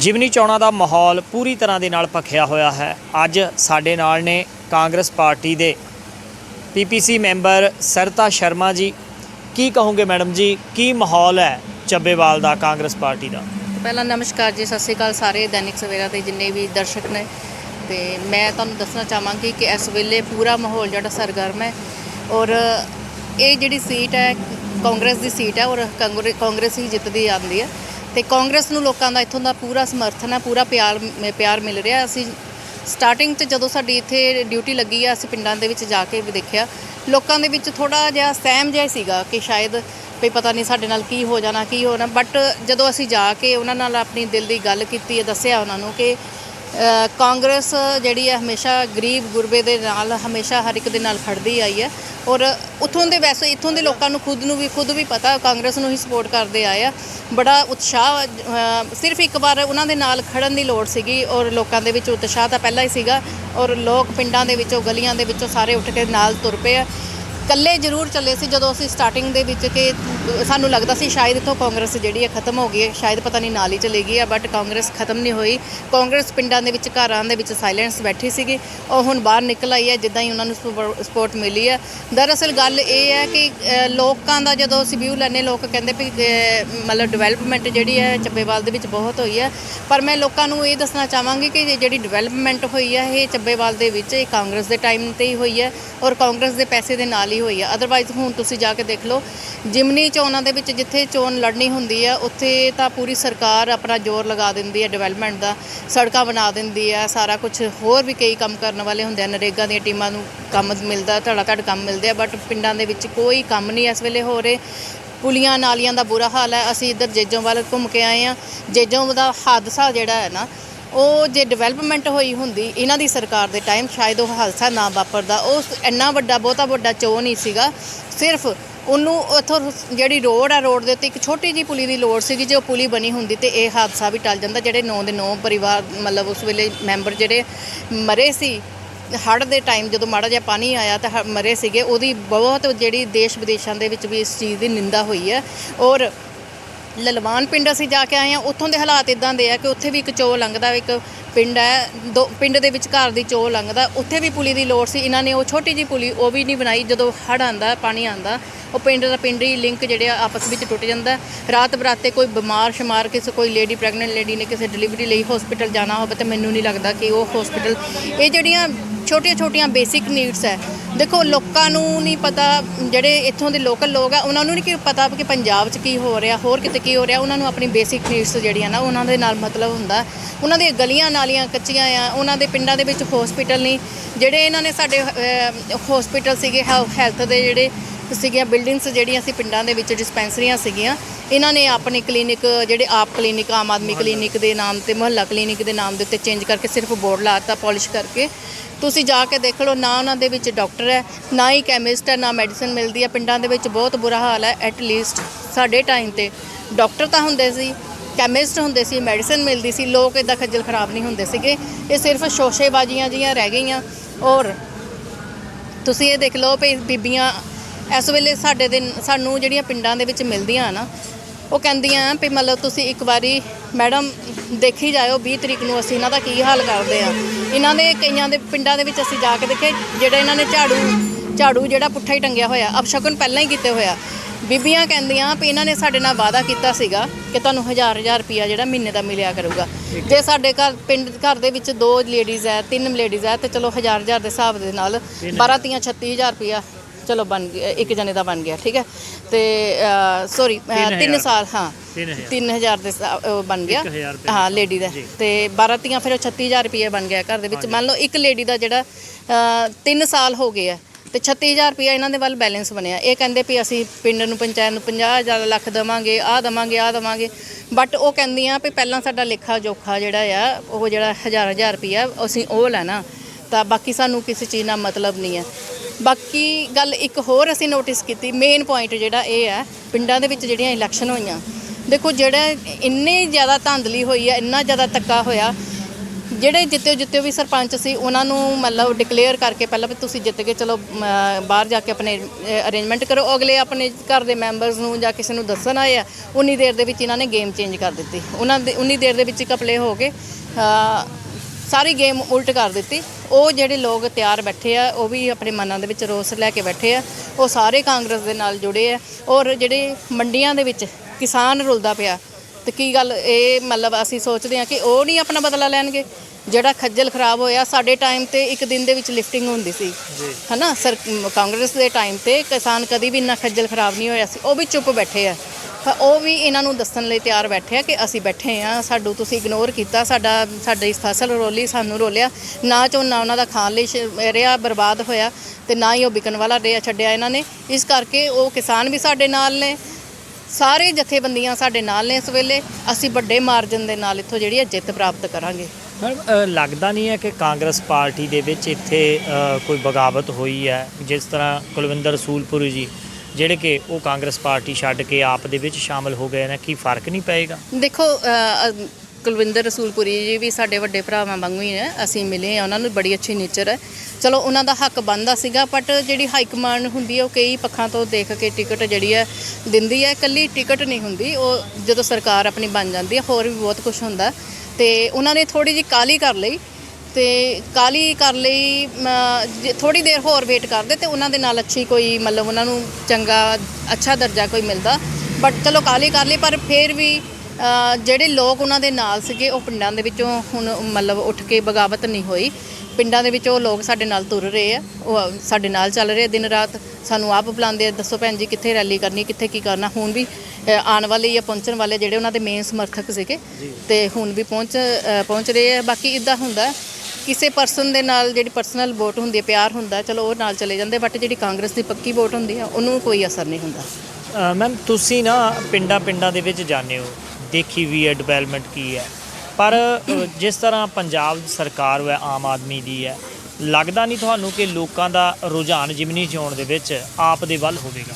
ਜਿਮਨੀ ਚੋਣਾਂ ਦਾ ਮਾਹੌਲ ਪੂਰੀ ਤਰ੍ਹਾਂ ਦੇ ਨਾਲ ਭਖਿਆ ਹੋਇਆ ਹੈ। ਅੱਜ ਸਾਡੇ ਨਾਲ ਨੇ ਕਾਂਗਰਸ ਪਾਰਟੀ ਦੇ ਪੀਪੀਸੀ ਮੈਂਬਰ ਸਰਤਾ ਸ਼ਰਮਾ ਜੀ। ਕੀ ਕਹੋਗੇ ਮੈਡਮ ਜੀ, ਕੀ ਮਾਹੌਲ ਹੈ ਚੱਬੇਵਾਲ ਦਾ, ਕਾਂਗਰਸ ਪਾਰਟੀ ਦਾ? ਪਹਿਲਾਂ ਨਮਸਕਾਰ ਜੀ, ਸਤਿ ਸ਼੍ਰੀ ਅਕਾਲ ਸਾਰੇ ਦੈਨਿਕ ਸਵੇਰਾ ਦੇ ਜਿੰਨੇ ਵੀ ਦਰਸ਼ਕ ਨੇ। ਤੇ ਮੈਂ ਤੁਹਾਨੂੰ ਦੱਸਣਾ ਚਾਹਾਂਗੀ ਕਿ ਇਸ ਵੇਲੇ ਪੂਰਾ ਮਾਹੌਲ ਜਿਹੜਾ ਸਰਗਰਮ ਹੈ ਔਰ ਇਹ ਜਿਹੜੀ ਸੀਟ ਹੈ, ਕਾਂਗਰਸ ਦੀ ਸੀਟ ਹੈ ਔਰ ਕਾਂਗਰੇ- ਕਾਂਗਰਸ ਹੀ ਜਿੱਤਦੀ ਆਉਂਦੀ ਹੈ। ਤੇ ਕਾਂਗਰਸ ਨੂੰ ਲੋਕਾਂ ਦਾ ਇੱਥੋਂ ਦਾ ਪੂਰਾ ਸਮਰਥਨ ਹੈ, ਪੂਰਾ ਪਿਆਰ, ਮ- ਪਿਆਰ ਮਿਲ ਰਿਹਾ। ਅਸੀਂ ਸਟਾਰਟਿੰਗ 'ਚ ਜਦੋਂ ਸਾਡੀ ਇੱਥੇ ਡਿਊਟੀ ਲੱਗੀ ਆ, ਅਸੀਂ ਪਿੰਡਾਂ ਦੇ ਵਿੱਚ ਜਾ ਕੇ ਵੀ ਦੇਖਿਆ। ਲੋਕਾਂ ਦੇ ਵਿੱਚ ਥੋੜਾ ਜਿਹਾ ਸਹਿਮ ਜਿਹਾ ਸੀਗਾ ਕਿ ਸ਼ਾਇਦ ਵੀ ਪਤਾ ਨਹੀਂ ਸਾਡੇ ਨਾਲ ਕੀ ਹੋ ਜਾਣਾ, ਕੀ ਹੋਣਾ। ਬਟ ਜਦੋਂ ਅਸੀਂ ਜਾ ਕੇ ਉਹਨਾਂ ਨਾਲ ਆਪਣੀ ਦਿਲ ਦੀ ਗੱਲ ਕੀਤੀ ਹੈ, ਦੱਸਿਆ ਉਹਨਾਂ ਨੂੰ ਕਿ ਕਾਂਗਰਸ ਜਿਹੜੀ ਹੈ ਹਮੇਸ਼ਾ ਗਰੀਬ ਗੁਰਬੇ ਦੇ ਨਾਲ ਹਮੇਸ਼ਾ ਹਰ ਇੱਕ ਦੇ ਨਾਲ ਖੜਦੀ ਆਈ ਹੈ ਔਰ ਉਥੋਂ ਦੇ ਵੈਸੇ ਇਥੋਂ ਦੇ ਲੋਕਾਂ ਨੂੰ ਖੁਦ ਨੂੰ ਵੀ ਖੁਦ ਵੀ ਪਤਾ ਕਾਂਗਰਸ ਨੂੰ ਹੀ ਸਪੋਰਟ ਕਰਦੇ ਆਏ ਆ। ਬੜਾ ਉਤਸ਼ਾਹ ਅ, ਸਿਰਫ ਇੱਕ ਵਾਰ ਉਹਨਾਂ ਦੇ ਨਾਲ ਖੜਨ ਦੀ ਲੋੜ ਸੀਗੀ ਔਰ ਲੋਕਾਂ ਦੇ ਵਿੱਚ ਉਤਸ਼ਾਹ ਤਾਂ ਪਹਿਲਾਂ ਹੀ ਸੀਗਾ ਔਰ ਲੋਕ ਪਿੰਡਾਂ ਦੇ ਵਿੱਚੋਂ ਗਲੀਆਂ ਦੇ ਵਿੱਚੋਂ ਸਾਰੇ ਉੱਠ ਕੇ ਨਾਲ ਤੁਰ ਪਏ ਆ। ਇਕੱਲੇ ਜ਼ਰੂਰ ਚੱਲੇ ਸੀ ਜਦੋਂ ਅਸੀਂ ਸਟਾਰਟਿੰਗ ਦੇ ਵਿੱਚ ਕਿ ਸਾਨੂੰ ਲੱਗਦਾ ਸੀ ਸ਼ਾਇਦ ਇੱਥੋਂ ਕਾਂਗਰਸ ਜਿਹੜੀ ਹੈ ਖਤਮ ਹੋ ਗਈ ਹੈ, ਸ਼ਾਇਦ ਪਤਾ ਨਹੀਂ ਨਾਲ ਹੀ ਚਲੀ ਗਈ ਹੈ ਬਟ ਕਾਂਗਰਸ ਖਤਮ ਨਹੀਂ ਹੋਈ। ਕਾਂਗਰਸ ਪਿੰਡਾਂ ਦੇ ਵਿੱਚ, ਘਰਾਂ ਦੇ ਵਿੱਚ ਸਾਇਲੈਂਸ ਬੈਠੀ ਸੀਗੀ। ਉਹ ਹੁਣ ਬਾਹਰ ਨਿਕਲ ਆਈ ਹੈ, ਜਿੱਦਾਂ ਹੀ ਉਹਨਾਂ ਨੂੰ ਸਪੋਰਟ ਮਿਲੀ ਹੈ। ਦਰਅਸਲ ਗੱਲ ਇਹ ਹੈ ਕਿ ਲੋਕਾਂ ਦਾ ਜਦੋਂ ਅਸੀਂ ਵਿਊ ਲੈਨੇ ਲੋਕ ਕਹਿੰਦੇ ਵੀ ਮਤਲਬ ਡਿਵੈਲਪਮੈਂਟ ਜਿਹੜੀ ਹੈ ਚੱਬੇਵਾਲ ਦੇ ਵਿੱਚ ਬਹੁਤ ਹੋਈ ਹੈ। ਪਰ ਮੈਂ ਲੋਕਾਂ ਨੂੰ ਇਹ ਦੱਸਣਾ ਚਾਹਾਂਗੀ ਕਿ ਜਿਹੜੀ ਡਿਵੈਲਪਮੈਂਟ ਹੋਈ ਹੈ, ਇਹ ਚੱਬੇਵਾਲ ਦੇ ਵਿੱਚ, ਇਹ ਕਾਂਗਰਸ ਦੇ ਟਾਈਮ ਤੇ ਹੀ ਹੋਈ ਹੈ ਔਰ ਕਾਂਗਰਸ ਦੇ ਪੈਸੇ ਦੇ ਨਾਲ ਹੀ ਹੋਈ ਆ। ਅਦਰਵਾਈਜ਼ ਹੁਣ ਤੁਸੀਂ ਜਾ ਕੇ ਦੇਖ ਲਓ, ਜਿਮਨੀ ਚੋਣਾਂ ਦੇ ਵਿੱਚ ਜਿੱਥੇ ਚੋਣ ਲੜਨੀ ਹੁੰਦੀ ਹੈ ਉੱਥੇ ਤਾਂ ਪੂਰੀ ਸਰਕਾਰ ਆਪਣਾ ਜ਼ੋਰ ਲਗਾ ਦਿੰਦੀ ਹੈ ਡਿਵੈਲਪਮੈਂਟ ਦਾ, ਸੜਕਾਂ ਬਣਾ ਦਿੰਦੀ ਹੈ ਸਾਰਾ ਕੁਝ ਹੋਰ ਵੀ ਕਈ ਕੰਮ ਕਰਨ ਵਾਲੇ ਹੁੰਦੇ ਆ, ਨਰੇਗਾ ਦੀਆਂ ਟੀਮਾਂ ਨੂੰ ਕੰਮ ਮਿਲਦਾ, ਧੜਾ ਘੜ ਕੰਮ ਮਿਲਦੇ ਆ ਬਟ ਪਿੰਡਾਂ ਦੇ ਵਿੱਚ ਕੋਈ ਕੰਮ ਨਹੀਂ ਇਸ ਵੇਲੇ ਹੋ ਰਹੇ। ਪੁਲੀਆਂ ਨਾਲੀਆਂ ਦਾ ਬੁਰਾ ਹਾਲ ਹੈ ਅਸੀਂ ਇੱਧਰ ਜੇਜੋਂ ਵੱਲ ਘੁੰਮ ਕੇ ਆਏ ਆ। ਜੇਜੋਂ ਦਾ ਹਾਦਸਾ ਜਿਹੜਾ ਹੈ ਨਾ ਉਹ ਜੇ ਡਿਵੈਲਪਮੈਂਟ ਹੋਈ ਹੁੰਦੀ, ਇਹਨਾਂ ਦੀ ਸਰਕਾਰ ਦੇ ਟਾਈਮ ਸ਼ਾਇਦ ਉਹ ਹਾਦਸਾ ਨਾ ਵਾਪਰਦਾ। ਉਹ ਇੰਨਾ ਵੱਡਾ, ਬਹੁਤਾ ਵੱਡਾ ਚੋਅ ਨਹੀਂ ਸੀਗਾ। ਸਿਰਫ ਉਹਨੂੰ ਉੱਥੋਂ ਜਿਹੜੀ ਰੋਡ ਆ, ਰੋਡ ਦੇ ਉੱਤੇ ਇੱਕ ਛੋਟੀ ਜੀ ਪੁਲੀ ਦੀ ਲੋੜ ਸੀਗੀ, ਜੇ ਉਹ ਪੁਲੀ ਬਣੀ ਹੁੰਦੀ ਤੇ ਇਹ ਹਾਦਸਾ ਵੀ ਟਲ ਜਾਂਦਾ। ਜਿਹੜੇ 9 ਦੇ 9 ਪਰਿਵਾਰ, ਮਤਲਬ ਉਸ ਵੇਲੇ ਮੈਂਬਰ ਜਿਹੜੇ ਮਰੇ ਸੀ, ਹੜ੍ਹ ਦੇ ਟਾਈਮ ਜਦੋਂ ਮਾੜਾ ਜਿਹਾ ਪਾਣੀ ਆਇਆ ਤਾਂ ਹ- ਮਰੇ ਸੀਗੇ। ਉਹਦੀ ਬਹੁਤ ਜਿਹੜੀ ਦੇਸ਼ ਵਿਦੇਸ਼ਾਂ ਦੇ ਵਿੱਚ ਵੀ ਇਸ ਚੀਜ਼ ਦੀ ਨਿੰਦਾ ਹੋਈ ਹੈ ਔਰ ਲਲਵਾਨ ਪਿੰਡ ਅਸੀਂ ਜਾ ਕੇ ਆਏ ਹਾਂ, ਉੱਥੋਂ ਦੇ ਹਾਲਾਤ ਇਦਾਂ ਦੇ ਆ ਕਿ ਉੱਥੇ ਵੀ ਇੱਕ ਚੋ ਲੰਘਦਾ, ਇੱਕ ਪਿੰਡ ਹੈ, ਦੋ ਪਿੰਡ ਦੇ ਵਿੱਚ ਘਰ ਦੀ ਚੋ ਲੰਘਦਾ, ਉੱਥੇ ਵੀ ਪੁਲੀ ਦੀ ਲੋੜ ਸੀ, ਇਹਨਾਂ ਨੇ ਉਹ ਛੋਟੀ ਜੀ ਪੁਲੀ ਉਹ ਵੀ ਨਹੀਂ ਬਣਾਈ, ਜਦੋਂ ਹੜ੍ਹ ਆਂਦਾ ਪਾਣੀ ਆਂਦਾ ਉਹ ਪਿੰਡ ਦਾ ਪਿੰਡ ਹੀ ਲਿੰਕ ਜਿਹੜੇ ਆ ਆਪਸ ਵਿੱਚ ਟੁੱਟ ਜਾਂਦਾ। ਰਾਤ ਬਰਾਤੇ ਕੋਈ ਬਿਮਾਰ ਸ਼ਮਾਰ ਕਿਸੇ, ਕੋਈ ਲੇਡੀ ਪ੍ਰੈਗਨੈਂਟ ਲੇਡੀ ਨੇ ਕਿਸੇ ਡਿਲੀਵਰੀ ਲਈ ਹਸਪੀਟਲ ਜਾਣਾ ਹੋਵੇ ਤਾਂ ਮੈਨੂੰ ਨਹੀਂ ਲੱਗਦਾ ਕਿ ਉਹ ਹਸਪੀਟਲ ਇਹ ਜਿਹੜੀਆਂ ਛੋਟੀਆਂ ਛੋਟੀਆਂ ਬੇਸਿਕ ਨੀਡਸ ਹੈ। ਦੇਖੋ, ਲੋਕਾਂ ਨੂੰ ਨਹੀਂ ਪਤਾ ਜਿਹੜੇ ਇੱਥੋਂ ਦੇ ਲੋਕਲ ਲੋਕ ਆ, ਉਹਨਾਂ ਨੂੰ ਨਹੀਂ ਕਿ ਪਤਾ ਕਿ ਪੰਜਾਬ 'ਚ ਕੀ ਹੋ ਰਿਹਾ, ਹੋਰ ਕਿਤੇ ਕੀ ਹੋ ਰਿਹਾ। ਉਹਨਾਂ ਨੂੰ ਆਪਣੀ ਬੇਸਿਕ ਨੀਡਸ ਜਿਹੜੀਆਂ ਨਾ, ਉਹਨਾਂ ਦੇ ਨਾਲ ਮਤਲਬ ਹੁੰਦਾ। ਉਹਨਾਂ ਦੀਆਂ ਗਲੀਆਂ ਨਾਲੀਆਂ ਕੱਚੀਆਂ ਆ, ਉਹਨਾਂ ਦੇ ਪਿੰਡਾਂ ਦੇ ਵਿੱਚ ਹਸਪੀਟਲ ਨਹੀਂ। ਜਿਹੜੇ ਇਹਨਾਂ ਨੇ ਸਾਡੇ ਹਸਪੀਟਲ ਸੀਗੇ ਹੈਲਥ ਦੇ ਜਿਹੜੇ ਸੀਗੀਆਂ ਬਿਲਡਿੰਗਸ ਜਿਹੜੀਆਂ ਸੀ ਪਿੰਡਾਂ ਦੇ ਵਿੱਚ ਡਿਸਪੈਂਸਰੀਆਂ ਸੀਗੀਆਂ, ਇਹਨਾਂ ਨੇ ਆਪਣੇ ਕਲੀਨਿਕ ਜਿਹੜੇ ਆਪ ਕਲੀਨਿਕ ਆਮ ਆਦਮੀ ਕਲੀਨਿਕ ਦੇ ਨਾਮ ਤੇ, ਮੁਹੱਲਾ ਕਲੀਨਿਕ ਦੇ ਨਾਮ ਦੇ ਉੱਤੇ ਚੇਂਜ ਕਰਕੇ ਸਿਰਫ ਬੋਰਡ ਲਾਤਾ ਪਾਲਿਸ਼ ਕਰਕੇ। ਤੁਸੀਂ ਜਾ ਕੇ ਦੇਖ ਲਓ, ਨਾ ਉਹਨਾਂ ਦੇ ਵਿੱਚ ਡਾਕਟਰ ਹੈ, ਨਾ ਹੀ ਕੈਮਿਸਟ ਹੈ, ਨਾ ਮੈਡੀਸਨ ਮਿਲਦੀ ਹੈ। ਪਿੰਡਾਂ ਦੇ ਵਿੱਚ ਬਹੁਤ ਬੁਰਾ ਹਾਲ ਹੈ ਐਟ ਲੀਸਟ ਸਾਡੇ ਟਾਈਮ ਤੇ। ਡਾਕਟਰ ਤਾਂ ਹੁੰਦੇ ਸੀ ਕੈਮਿਸਟ ਹੁੰਦੇ ਸੀ ਮੈਡੀਸਨ ਮਿਲਦੀ ਸੀ, ਲੋਕ ਇਦਾਂ ਖੱਜਲ ਖਰਾਬ ਨਹੀਂ ਹੁੰਦੇ ਸੀਗੇ। ਇਹ ਸਿਰਫ ਸ਼ੋਸ਼ੇਬਾਜ਼ੀਆਂ ਜੀਆਂ ਰਹਿ ਗਈਆਂ। ਔਰ ਤੁਸੀਂ ਇਹ ਦੇਖ ਲਓ ਵੀ ਬੀਬੀਆਂ ਇਸ ਵੇਲੇ ਸਾਡੇ ਦੇ ਸਾਨੂੰ ਜਿਹੜੀਆਂ ਪਿੰਡਾਂ ਦੇ ਵਿੱਚ ਮਿਲਦੀਆਂ ਨਾ ਉਹ ਕਹਿੰਦੀਆਂ ਵੀ ਮਤਲਬ ਤੁਸੀਂ ਇੱਕ ਵਾਰੀ ਮੈਡਮ ਦੇਖੀ ਜਾਇਓ 20 ਤਰੀਕ ਨੂੰ ਅਸੀਂ ਇਹਨਾਂ ਦਾ ਕੀ ਹਾਲ ਕਰਦੇ ਆ। ਇਹਨਾਂ ਦੇ ਕਈਆਂ ਦੇ ਪਿੰਡਾਂ ਦੇ ਵਿੱਚ ਅਸੀਂ ਜਾ ਕੇ ਦੇਖੇ ਜਿਹੜਾ ਇਹਨਾਂ ਨੇ ਝਾੜੂ ਝਾੜੂ ਜਿਹੜਾ ਪੁੱਠਾ ਹੀ ਟੰਗਿਆ ਹੋਇਆ ਅਪਸ਼ਗਨ ਪਹਿਲਾਂ ਹੀ ਕੀਤੇ ਹੋਇਆ। ਬੀਬੀਆਂ ਕਹਿੰਦੀਆਂ ਵੀ ਇਹਨਾਂ ਨੇ ਸਾਡੇ ਨਾਲ ਵਾਅਦਾ ਕੀਤਾ ਸੀਗਾ ਕਿ ਤੁਹਾਨੂੰ ਹਜ਼ਾਰ ਹਜ਼ਾਰ ਰੁਪਿਆ ਜਿਹੜਾ ਮਹੀਨੇ ਦਾ ਮਿਲਿਆ ਕਰੂਗਾ। ਜੇ ਸਾਡੇ ਘਰ ਪਿੰਡ ਘਰ ਦੇ ਵਿੱਚ ਦੋ ਲੇਡੀਜ਼ ਹੈ ਤਿੰਨ ਲੇਡੀਜ਼ ਹੈ ਤੇ ਚਲੋ ਹਜ਼ਾਰ ਹਜ਼ਾਰ ਦੇ ਹਿਸਾਬ ਦੇ ਨਾਲ 12 ਤੀਆਂ 36000 ਰੁਪਿਆ ਚਲੋ ਬਣ ਗਿਆ ਇੱਕ ਜਣੇ ਦਾ ਬਣ ਗਿਆ ਠੀਕ ਹੈ? ਤੇ ਸੌਰੀ ਤਿੰਨ 3 ਹਜ਼ਾਰ। ਸਾਲ ਹਾਂ। ਤਿੰਨ ਹਜ਼ਾਰ। 3000 ਦੇ ਉਹ ਬਣ ਗਿਆ। ਰੁਪਏ। ਹਾਂ ਲੇਡੀ ਦਾ। ਤੇ 12 ਤੀਆਂ ਫਿਰ ਉਹ 36000 ਰੁਪਏ ਬਣ ਗਿਆ ਘਰ ਦੇ ਵਿੱਚ। ਮੰਨ ਲਓ ਇੱਕ ਲੇਡੀ ਦਾ ਜਿਹੜਾ 3 ਸਾਲ ਹੋ ਗਏ ਆ ਤੇ 36000 ਰੁਪਏ ਇਹਨਾਂ ਦੇ ਵੱਲ ਬੈਲੈਂਸ ਬਣਿਆ। ਇਹ ਕਹਿੰਦੇ ਵੀ ਅਸੀਂ ਪਿੰਡ ਨੂੰ ਪੰਚਾਇਤ ਨੂੰ 50000 ਲੱਖ ਦੇਵਾਂਗੇ ਆਹ ਦੇਵਾਂਗੇ ਆਹ ਦੇਵਾਂਗੇ। ਬਟ ਉਹ ਕਹਿੰਦੀਆਂ ਵੀ ਪਹਿਲਾਂ ਸਾਡਾ ਲੇਖਾ ਜੋਖਾ ਜਿਹੜਾ ਆ ਉਹ ਜਿਹੜਾ ਹਜ਼ਾਰ ਹਜ਼ਾਰ ਰੁਪਿਆ ਅਸੀਂ ਉਹ ਲੈਣਾ। ਤਾਂ ਬਾਕੀ ਸਾਨੂੰ ਕਿਸੇ ਚੀਜ਼ ਨਾਲ ਮਤਲਬ ਨਹੀਂ ਹੈ। ਬਾਕੀ ਗੱਲ ਇੱਕ ਹੋਰ ਅਸੀਂ ਨੋਟਿਸ ਕੀਤੀ ਮੇਨ ਪੁਆਇੰਟ ਜਿਹੜਾ ਇਹ ਹੈ, ਪਿੰਡਾਂ ਦੇ ਵਿੱਚ ਜਿਹੜੀਆਂ ਇਲੈਕਸ਼ਨ ਹੋਈਆਂ, ਦੇਖੋ ਜਿਹੜਾ ਇੰਨੀ ਜ਼ਿਆਦਾ ਧਾਂਦਲੀ ਹੋਈ ਹੈ, ਇੰਨਾ ਜ਼ਿਆਦਾ ਤੱਕਾ ਹੋਇਆ, ਜਿਹੜੇ ਜਿੱਤੇ ਜਿੱਤੇ ਵੀ ਸਰਪੰਚ ਸੀ, ਉਹਨਾਂ ਨੂੰ ਮਤਲਬ ਡਿਕਲੇਅਰ ਕਰਕੇ ਪਹਿਲਾਂ ਵੀ ਤੁਸੀਂ ਜਿੱਤ ਕੇ ਚਲੋ ਬਾਹਰ ਜਾ ਕੇ ਆਪਣੇ ਅਰੇਂਜਮੈਂਟ ਕਰੋ। ਅਗਲੇ ਆਪਣੇ ਘਰ ਦੇ ਮੈਂਬਰਸ ਨੂੰ ਜਾਂ ਕਿਸੇ ਨੂੰ ਦੱਸਣ ਆਏ ਆ, ਉਨੀ ਦੇਰ ਦੇ ਵਿੱਚ ਇਹਨਾਂ ਨੇ ਗੇਮ ਚੇਂਜ ਕਰ ਦਿੱਤੀ। ਉਹਨਾਂ ਦੇ, ਉਨੀ ਦੇਰ ਦੇ ਵਿੱਚ ਇੱਕ ਹੋ ਕੇ ਸਾਰੀ ਗੇਮ ਉਲਟ ਕਰ ਦਿੱਤੀ। ਉਹ ਜਿਹੜੇ ਲੋਕ ਤਿਆਰ ਬੈਠੇ ਆ ਉਹ ਵੀ ਆਪਣੇ ਮਨਾਂ ਦੇ ਵਿੱਚ ਰੋਸ ਲੈ ਕੇ ਬੈਠੇ ਆ। ਉਹ ਸਾਰੇ ਕਾਂਗਰਸ ਦੇ ਨਾਲ ਜੁੜੇ ਆ। ਔਰ ਜਿਹੜੇ ਮੰਡੀਆਂ ਦੇ ਵਿੱਚ ਕਿਸਾਨ ਰੁਲਦਾ ਪਿਆ ਤੇ ਕੀ ਗੱਲ ਇਹ ਮਤਲਬ ਅਸੀਂ ਸੋਚਦੇ ਹਾਂ ਕਿ ਉਹ ਨਹੀਂ ਆਪਣਾ ਬਦਲਾ ਲੈਣਗੇ? ਜਿਹੜਾ ਖੱਜਲ ਖਰਾਬ ਹੋਇਆ ਸਾਡੇ ਟਾਈਮ ਤੇ ਇੱਕ ਦਿਨ ਦੇ ਵਿੱਚ ਲਿਫਟਿੰਗ ਹੁੰਦੀ ਸੀ। ਹਨਾ? ਸਰ ਕਾਂਗਰਸ ਦੇ ਟਾਈਮ ਤੇ ਕਿਸਾਨ ਕਦੀ ਵੀ ਇੰਨਾ ਖੱਜਲ ਖਰਾਬ ਨਹੀਂ ਹੋਇਆ ਸੀ। ਉਹ ਵੀ ਚੁੱਪ ਬੈਠੇ ਆ। ਉਹ ਵੀ ਇਹਨਾਂ ਨੂੰ ਦੱਸਣ ਲਈ ਤਿਆਰ ਬੈਠੇ ਆ ਕਿ ਅਸੀਂ ਬੈਠੇ ਆ, ਸਾਡੂ ਤੁਸੀਂ ਇਗਨੋਰ ਕੀਤਾ, ਸਾਡਾ, ਸਾਡੀ ਫਸਲ ਰੋਲੀ ਸਾਨੂੰ ਰੋਲਿਆ। ਨਾ ਝੋਨਾ ਉਹਨਾਂ ਦਾ ਖਾਣ ਲਈ ਰਿਹਾ, ਬਰਬਾਦ ਹੋਇਆ ਤੇ ਨਾ ਹੀ ਉਹ ਵਿਕਣ ਵਾਲਾ ਰਿਹਾ, ਛੱਡਿਆ ਇਹਨਾਂ ਨੇ। ਇਸ ਕਰਕੇ ਉਹ ਕਿਸਾਨ ਵੀ ਸਾਡੇ ਨਾਲ ਨੇ। ਸਾਰੇ ਜਥੇਬੰਦੀਆਂ ਸਾਡੇ ਨਾਲ ਨੇ ਇਸ ਵੇਲੇ। ਅਸੀਂ ਵੱਡੇ ਮਾਰਜਨ ਦੇ ਨਾਲ ਇੱਥੋਂ ਜਿਹੜੀ ਹੈ ਜਿੱਤ ਪ੍ਰਾਪਤ ਕਰਾਂਗੇ। ਮੈਡਮ ਲੱਗਦਾ ਨਹੀਂ ਹੈ ਕਿ ਕਾਂਗਰਸ ਪਾਰਟੀ ਦੇ ਵਿੱਚ ਇੱਥੇ ਕੋਈ ਬਗਾਵਤ ਹੋਈ ਹੈ। ਜਿਸ ਤਰ੍ਹਾਂ ਕੁਲਵਿੰਦਰ ਰਸੂਲਪੁਰੀ ਜੀ ਜਿਹੜੇ ਕਿ ਉਹ ਕਾਂਗਰਸ ਪਾਰਟੀ ਛੱਡ ਕੇ ਆਪ ਦੇ ਵਿੱਚ ਸ਼ਾਮਲ ਹੋ ਗਏ ਨੇ, ਕੀ ਫ਼ਰਕ ਨਹੀਂ ਪਏਗਾ? ਦੇਖੋ ਕੁਲਵਿੰਦਰ ਰਸੂਲਪੁਰੀ ਜੀ ਵੀ ਸਾਡੇ ਵੱਡੇ ਭਰਾਵਾਂ ਵਾਂਗੂ ਹੀ ਨੇ, ਅਸੀਂ ਮਿਲੇ ਆ ਉਹਨਾਂ ਨੂੰ ਬੜੀ ਅੱਛੀ ਨੇਚਰ ਹੈ। ਚਲੋ, ਉਹਨਾਂ ਦਾ ਹੱਕ ਬਣਦਾ ਸੀਗਾ ਬਟ ਜਿਹੜੀ ਹਾਈ ਕਮਾਂਡ ਹੁੰਦੀ ਹੈ, ਉਹ ਕਈ ਪੱਖਾਂ ਤੋਂ ਦੇਖ ਕੇ ਟਿਕਟ ਜਿਹੜੀ ਹੈ, ਦਿੰਦੀ ਹੈ। ਇਕੱਲੀ ਟਿਕਟ ਨਹੀਂ ਹੁੰਦੀ, ਉਹ ਜਦੋਂ ਸਰਕਾਰ ਆਪਣੀ ਬਣ ਜਾਂਦੀ ਹੈ, ਹੋਰ ਵੀ ਬਹੁਤ ਕੁਝ ਹੁੰਦਾ। ਤੇ ਉਹਨਾਂ ਨੇ ਥੋੜੀ ਜਿਹੀ ਕਾਲੀ ਕਰ ਲਈ ਤੇ ਕਾਲੀ ਕਰ ਲਈ ਥੋੜੀ ਦੇਰ ਹੋਰ ਵੇਟ ਕਰਦੇ ਤੇ ਉਹਨਾਂ ਦੇ ਨਾਲ ਅੱਛੀ ਕੋਈ ਮਤਲਬ ਉਹਨਾਂ ਨੂੰ ਚੰਗਾ ਅੱਛਾ ਦਰਜਾ ਕੋਈ ਮਿਲਦਾ। ਬਟ ਚਲੋ ਕਾਲੀ ਕਰ ਲਈ ਪਰ ਫਿਰ ਵੀ ਜਿਹੜੇ ਲੋਕ ਉਹਨਾਂ ਦੇ ਨਾਲ ਸੀਗੇ ਉਹ ਪਿੰਡਾਂ ਦੇ ਵਿੱਚੋਂ ਹੁਣ ਮਤਲਬ ਉੱਠ ਕੇ ਬਗਾਵਤ ਨਹੀਂ ਹੋਈ। ਪਿੰਡਾਂ ਦੇ ਵਿੱਚ ਉਹ ਲੋਕ ਸਾਡੇ ਨਾਲ ਤੁਰ ਰਹੇ ਆ ਉਹ ਸਾਡੇ ਨਾਲ ਚੱਲ ਰਹੇ ਆ ਦਿਨ ਰਾਤ। ਸਾਨੂੰ ਆਪ ਬੁਲਾਉਂਦੇ ਆ ਦੱਸੋ ਭੈਣ ਜੀ ਕਿੱਥੇ ਰੈਲੀ ਕਰਨੀ ਕਿੱਥੇ ਕੀ ਕਰਨਾ? ਹੁਣ ਵੀ ਆਉਣ ਵਾਲੇ ਜਾਂ ਪਹੁੰਚਣ ਵਾਲੇ ਜਿਹੜੇ ਉਹਨਾਂ ਦੇ ਮੇਨ ਸਮਰਥਕ ਸੀਗੇ ਤੇ ਹੁਣ ਵੀ ਪਹੁੰਚ ਪਹੁੰਚ ਰਹੇ ਆ। ਬਾਕੀ ਇਦਾਂ ਹੁੰਦਾ ਕਿਸੇ ਪਰਸਨ ਦੇ ਨਾਲ ਜਿਹੜੀ ਪਰਸਨਲ ਵੋਟ ਹੁੰਦੀ ਹੈ ਪਿਆਰ ਹੁੰਦਾ ਚਲੋ ਉਹ ਨਾਲ ਚਲੇ ਜਾਂਦੇ ਬਟ ਜਿਹੜੀ ਕਾਂਗਰਸ ਦੀ ਪੱਕੀ ਵੋਟ ਹੁੰਦੀ ਆ ਉਹਨੂੰ ਕੋਈ ਅਸਰ ਨਹੀਂ ਹੁੰਦਾ। ਮੈਮ ਤੁਸੀਂ ਨਾ ਪਿੰਡਾਂ ਪਿੰਡਾਂ ਦੇ ਵਿੱਚ ਜਾਂਦੇ ਹੋ ਦੇਖੀ ਵੀ ਹੈ ਡਿਵੈਲਪਮੈਂਟ ਕੀ ਹੈ। ਪਰ ਜਿਸ ਤਰ੍ਹਾਂ ਪੰਜਾਬ ਸਰਕਾਰ ਹੈ ਆਮ ਆਦਮੀ ਦੀ ਹੈ ਲੱਗਦਾ ਨਹੀਂ ਤੁਹਾਨੂੰ ਕਿ ਲੋਕਾਂ ਦਾ ਰੁਝਾਨ ਜਿਮਨੀ ਚੋਣ ਦੇ ਵਿੱਚ ਆਪ ਦੇ ਵੱਲ ਹੋਵੇਗਾ?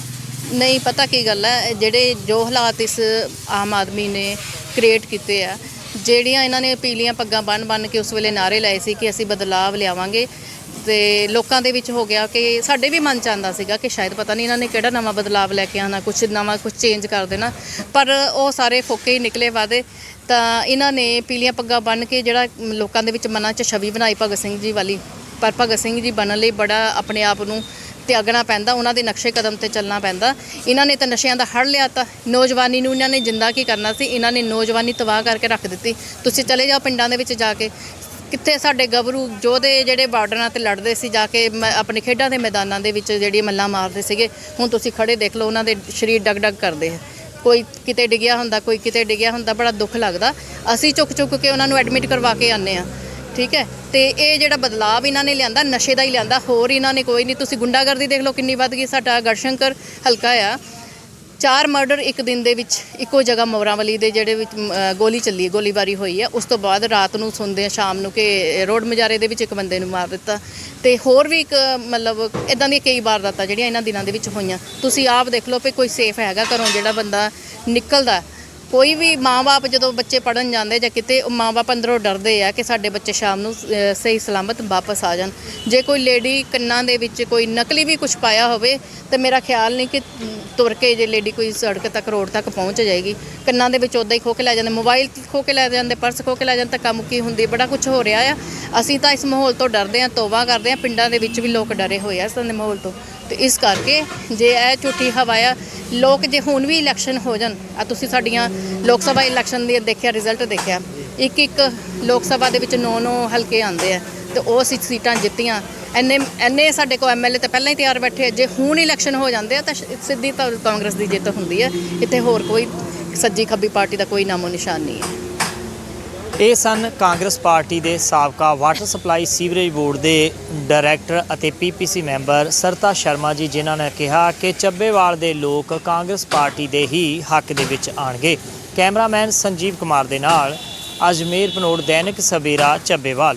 ਨਹੀਂ ਪਤਾ ਕੀ ਗੱਲ ਹੈ ਜਿਹੜੇ ਜੋ ਹਾਲਾਤ ਇਸ ਆਮ ਆਦਮੀ ਨੇ ਕ੍ਰੀਏਟ ਕੀਤੇ ਆ ਜਿਹੜੀਆਂ ਇਹਨਾਂ ਨੇ ਪੀਲੀਆਂ ਪੱਗਾਂ ਬੰਨ ਬੰਨ ਕੇ ਉਸ ਵੇਲੇ ਨਾਰੇ ਲਾਏ ਸੀ ਕਿ ਅਸੀਂ ਬਦਲਾਵ ਲਿਆਵਾਂਗੇ ਤੇ ਲੋਕਾਂ ਦੇ ਵਿੱਚ ਹੋ ਗਿਆ ਕਿ ਸਾਡੇ ਵੀ ਮਨ ਚ ਆਉਂਦਾ ਸੀਗਾ ਕਿ ਸ਼ਾਇਦ ਪਤਾ ਨਹੀਂ ਇਹਨਾਂ ਨੇ ਕਿਹੜਾ ਨਵਾਂ ਬਦਲਾਵ ਲੈ ਕੇ ਆਣਾ ਕੁਝ ਨਵਾਂ ਕੁਝ ਚੇਂਜ ਕਰ ਦੇਣਾ। ਪਰ ਉਹ ਸਾਰੇ ਫੋਕੇ ਹੀ ਨਿਕਲੇ ਵਾਦੇ। ਤਾਂ ਇਹਨਾਂ ਨੇ ਪੀਲੀਆਂ ਪੱਗਾਂ ਬੰਨ ਕੇ ਜਿਹੜਾ ਲੋਕਾਂ ਦੇ ਵਿੱਚ ਮਨਾਂ 'ਚ ਛਵੀ ਬਣਾਈ ਭਗਤ ਸਿੰਘ ਜੀ ਵਾਲੀ। ਪਰ ਭਗਤ ਸਿੰਘ ਜੀ ਬਣਨ ਲਈ ਬੜਾ ਆਪਣੇ ਆਪ ਨੂੰ ਤਿਆਗਣਾ ਪੈਂਦਾ, ਉਹਨਾਂ ਦੇ ਨਕਸ਼ੇ ਕਦਮ ਤੇ ਚੱਲਣਾ ਪੈਂਦਾ। ਇਹਨਾਂ ਨੇ ਤਾਂ ਨਸ਼ਿਆਂ ਦਾ ਹੜ ਲਿਆ ਤਾ ਨੌਜਵਾਨੀ ਨੂੰ ਇਹਨਾਂ ਨੇ ਜਿੰਦਾ ਕੀ ਕਰਨਾ ਸੀ? ਇਹਨਾਂ ਨੇ ਨੌਜਵਾਨੀ ਤਬਾਹ ਕਰਕੇ ਰੱਖ ਦਿੱਤੀ। ਤੁਸੀਂ ਚਲੇ ਜਾਓ ਪਿੰਡਾਂ ਦੇ ਵਿੱਚ ਜਾ ਕੇ। ਕਿੱਥੇ ਸਾਡੇ ਗੱਭਰੂ ਜੋਧੇ ਜਿਹੜੇ ਬਾਰਡਰਾਂ ਤੇ ਲੜਦੇ ਸੀ, ਜਾ ਕੇ ਮ- ਆਪਣੇ ਖੇਡਾਂ ਦੇ ਮੈਦਾਨਾਂ ਦੇ ਵਿੱਚ ਜਿਹੜੀ ਮੱਲਾਂ ਮਾਰਦੇ ਸੀਗੇ, ਹੁਣ ਤੁਸੀਂ ਖੜੇ ਦੇਖ ਲਓ, ਉਹਨਾਂ ਦੇ ਸਰੀਰ ਡਗ ਡਗ ਕਰਦੇ ਆ। ਕੋਈ ਕਿਤੇ ਡਿੱਗਿਆ ਹੁੰਦਾ, ਕੋਈ ਕਿਤੇ ਡਿੱਗਿਆ ਹੁੰਦਾ, ਬੜਾ ਦੁੱਖ ਲੱਗਦਾ। ਅਸੀਂ ਚੁੱਕ ਚੁੱਕ ਕੇ ਉਹਨਾਂ ਨੂੰ ਐਡਮਿਟ ਕਰਵਾ ਕੇ ਆਨੇ ਆ ਠੀਕ ਹੈ? ਤੇ ਇਹ ਜਿਹੜਾ ਬਦਲਾਵ ਇਹਨਾਂ ਨੇ ਲਿਆਂਦਾ, ਨਸ਼ੇ ਦਾ ਹੀ ਲਿਆਂਦਾ, ਹੋਰ ਇਹਨਾਂ ਨੇ ਕੋਈ ਨਹੀਂ। ਤੁਸੀਂ ਗੁੰਡਾਗਰਦੀ ਦੇਖ ਲਓ ਕਿੰਨੀ ਵੱਧ ਗਈ, ਸਾਡਾ ਗੜਸ਼ੰਕਰ ਹਲਕਾ ਆ। ਚਾਰ ਮਰਡਰ ਇੱਕ ਦਿਨ ਦੇ ਵਿੱਚ, ਇੱਕੋ ਜਗ੍ਹਾ ਮੋਰਾਂਵਲੀ ਦੇ ਜਿਹੜੇ ਵਿੱਚ ਗੋਲੀ ਚੱਲੀ, ਗੋਲੀਬਾਰੀ ਹੋਈ ਹੈ। ਉਸ ਤੋਂ ਬਾਅਦ ਰਾਤ ਨੂੰ ਸੁਣਦੇ ਆ, ਸ਼ਾਮ ਨੂੰ ਕਿ ਰੋਡ ਮਜਾਰੇ ਦੇ ਵਿੱਚ ਇੱਕ ਬੰਦੇ ਨੂੰ ਮਾਰ ਦਿੱਤਾ। ਤੇ ਹੋਰ ਵੀ ਇੱਕ, ਮਤਲਬ ਇਦਾਂ ਦੀਆਂ ਕਈ ਵਾਰਦਾਤਾਂ ਜਿਹੜੀਆਂ ਇਹਨਾਂ ਦਿਨਾਂ ਦੇ ਵਿੱਚ ਹੋਈਆਂ। ਤੁਸੀਂ ਆਪ ਦੇਖ ਲਓ ਕਿ ਕੋਈ ਸੇਫ ਹੈਗਾ ਘਰੋਂ ਜਿਹੜਾ ਬੰਦਾ ਨਿਕਲਦਾ। ਕੋਈ ਵੀ ਮਾਂ-ਬਾਪ ਜਦੋਂ ਬੱਚੇ ਪੜਨ ਜਾਂਦੇ ਜਾਂ ਕਿਤੇ ਉਹ ਮਾਂ-ਬਾਪ ਅੰਦਰੋਂ ਡਰਦੇ ਆ ਕਿ ਸਾਡੇ ਬੱਚੇ ਸ਼ਾਮ ਨੂੰ ਅ, ਸਹੀ ਸਲਾਮਤ ਵਾਪਸ ਆ ਜਾਣ। ਜੇ ਕੋਈ ਲੇਡੀ ਕੰਨਾਂ ਦੇ ਵਿੱਚ ਕੋਈ ਨਕਲੀ ਵੀ ਕੁਝ ਪਾਇਆ ਹੋਵੇ ਤੇ ਮੇਰਾ ਖਿਆਲ ਨਹੀਂ ਕਿ ਤੁਰ ਕੇ ਜੇ ਲੇਡੀ ਕੋਈ ਸੜਕ ਤੱਕ ਰੋਡ ਤੱਕ ਪਹੁੰਚ ਜਾਏਗੀ। ਕੰਨਾਂ ਦੇ ਵਿੱਚ ਉਦਾਂ ਹੀ ਖੋ ਕੇ ਲੈ ਜਾਂਦੇ ਮੋਬਾਈਲ ਖੋ ਕੇ ਲੈ ਜਾਂਦੇ ਪਰਸ ਖੋ ਕੇ ਲੈ ਜਾਂਦੇ ਧੱਕਾ ਮੁੱਕੀ ਹੁੰਦੀ ਬੜਾ ਕੁਝ ਹੋ ਰਿਹਾ ਆ। ਅਸੀਂ ਤਾਂ ਇਸ ਮਾਹੌਲ ਤੋਂ ਡਰਦੇ ਆ ਤੋਬਾ ਕਰਦੇ ਆ ਪਿੰਡਾਂ ਦੇ ਵਿੱਚ ਵੀ ਲੋਕ ਡਰੇ ਹੋਏ ਆ ਇਸ ਤਰ੍ਹਾਂ ਦੇ ਮਾਹੌਲ ਤੋਂ। ਤੇ ਇਸ ਕਰਕੇ ਜੇ ਇਹ ਝੂਠੀ ਹਵਾ ਆ ਲੋਕ ਜੇ ਹੁਣ ਵੀ ਇਲੈਕਸ਼ਨ ਹੋ ਜਾਣ ਆ ਤੁਸੀਂ ਸਾਡੀਆਂ ਲੋਕ ਸਭਾ ਇਲੈਕਸ਼ਨ ਦੀ ਦੇਖਿਆ ਰਿਜ਼ਲਟ ਦੇਖਿਆ। ਇੱਕ ਇੱਕ ਲੋਕ ਸਭਾ ਦੇ ਵਿੱਚ 9-9 ਹਲਕੇ ਆਉਂਦੇ ਆ ਤੇ ਉਹ ਅਸੀਂ ਸੀਟਾਂ ਜਿੱਤੀਆਂ। ਐਨੇ ਐਨੇ ਸਾਡੇ ਕੋਲ ਐਮਐਲਏ ਤਾਂ ਪਹਿਲਾਂ ਹੀ ਤਿਆਰ ਬੈਠੇ ਆ। ਜੇ ਹੁਣ ਇਲੈਕਸ਼ਨ ਹੋ ਜਾਂਦੇ ਆ ਤਾਂ ਸਿੱਧੀ ਤਾਂ ਕਾਂਗਰਸ ਦੀ ਜਿੱਤ ਹੁੰਦੀ ਹੈ ਇੱਥੇ ਹੋਰ ਕੋਈ ਸੱਜੀ ਖੱਬੀ ਪਾਰਟੀ ਦਾ ਕੋਈ ਨਾਮੋ ਨਿਸ਼ਾਨ ਨਹੀਂ ਹੈ ਇਹ ਸਨ ਕਾਂਗਰਸ ਪਾਰਟੀ ਦੇ ਸਾਬਕਾ ਵਾਟਰ ਸਪਲਾਈ ਸੀਵਰੇਜ ਬੋਰਡ ਦੇ ਡਾਇਰੈਕਟਰ ਅਤੇ ਪੀਪੀਸੀ ਮੈਂਬਰ ਸਰਤਾ ਸ਼ਰਮਾ ਜੀ, ਜਿਨ੍ਹਾਂ ਨੇ ਕਿਹਾ ਕਿ ਚੱਬੇਵਾਲ ਦੇ ਲੋਕ ਕਾਂਗਰਸ ਪਾਰਟੀ ਦੇ ਹੀ ਹੱਕ ਦੇ ਵਿੱਚ ਆਣਗੇ ਕੈਮਰਾਮੈਨ ਸੰਜੀਵ ਕੁਮਾਰ ਦੇ ਨਾਲ ਅਜਮੇਰ ਪਨੋੜ, ਦੈਨਿਕ ਸਵੇਰਾ, ਚੱਬੇਵਾਲ।